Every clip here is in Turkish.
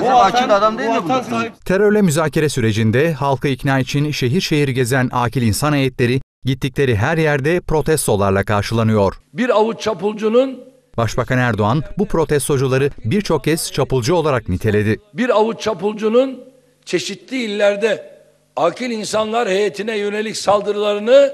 Bu akil adam değil mi bu? Terörle müzakere sürecinde halkı ikna için şehir şehir gezen akil insan heyetleri gittikleri her yerde protestolarla karşılanıyor. Bir avuç çapulcunun Başbakan Erdoğan bu protestocuları birçok kez çapulcu olarak niteledi. bir avuç çapulcunun çeşitli illerde akil insanlar heyetine yönelik saldırılarını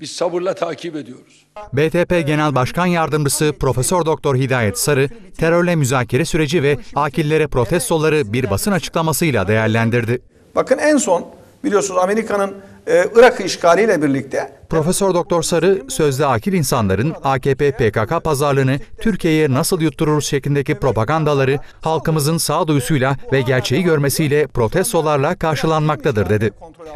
biz sabırla takip ediyoruz. BTP Genel Başkan Yardımcısı Profesör Doktor Hidayet Sarı, terörle müzakere süreci ve akillere protestoları bir basın açıklamasıyla değerlendirdi. Bakın en son biliyorsunuz Amerika'nın e, Irak işgaliyle birlikte Profesör Doktor Sarı, sözde akil insanların AKP PKK pazarlığını Türkiye'ye nasıl yuttururuz şeklindeki propagandaları halkımızın sağduyusuyla ve gerçeği görmesiyle protestolarla karşılanmaktadır dedi.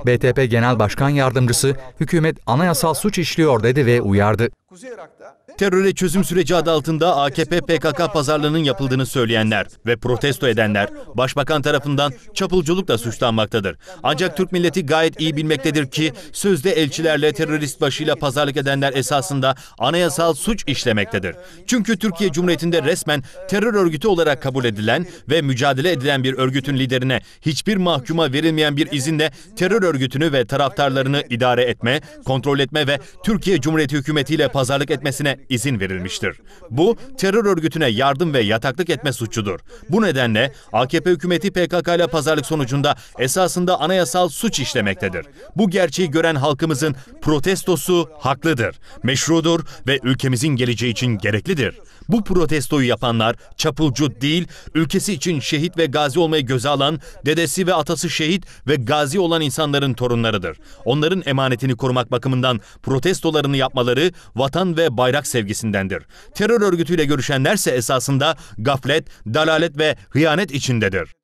BTP Genel Başkan Yardımcısı, hükümet anayasal suç işliyor dedi ve uyardı. Kuzey Irak'ta Teröre çözüm süreci adı altında AKP PKK pazarlığının yapıldığını söyleyenler ve protesto edenler başbakan tarafından çapulculukla suçlanmaktadır. Ancak Türk milleti gayet iyi bilmektedir ki sözde elçilerle terörist başıyla pazarlık edenler esasında anayasal suç işlemektedir. Çünkü Türkiye Cumhuriyeti'nde resmen terör örgütü olarak kabul edilen ve mücadele edilen bir örgütün liderine hiçbir mahkuma verilmeyen bir izinle terör örgütünü ve taraftarlarını idare etme, kontrol etme ve Türkiye Cumhuriyeti hükümetiyle pazarlık etmesine izin verilmiştir. Bu terör örgütüne yardım ve yataklık etme suçudur. Bu nedenle AKP hükümeti PKK ile pazarlık sonucunda esasında anayasal suç işlemektedir. Bu gerçeği gören halkımızın protestosu haklıdır, meşrudur ve ülkemizin geleceği için gereklidir. Bu protestoyu yapanlar çapulcu değil, ülkesi için şehit ve gazi olmayı göze alan, dedesi ve atası şehit ve gazi olan insanların torunlarıdır. Onların emanetini korumak bakımından protestolarını yapmaları vatan ve bayrak sevgisindendir. Terör örgütüyle görüşenlerse esasında gaflet, dalalet ve hıyanet içindedir.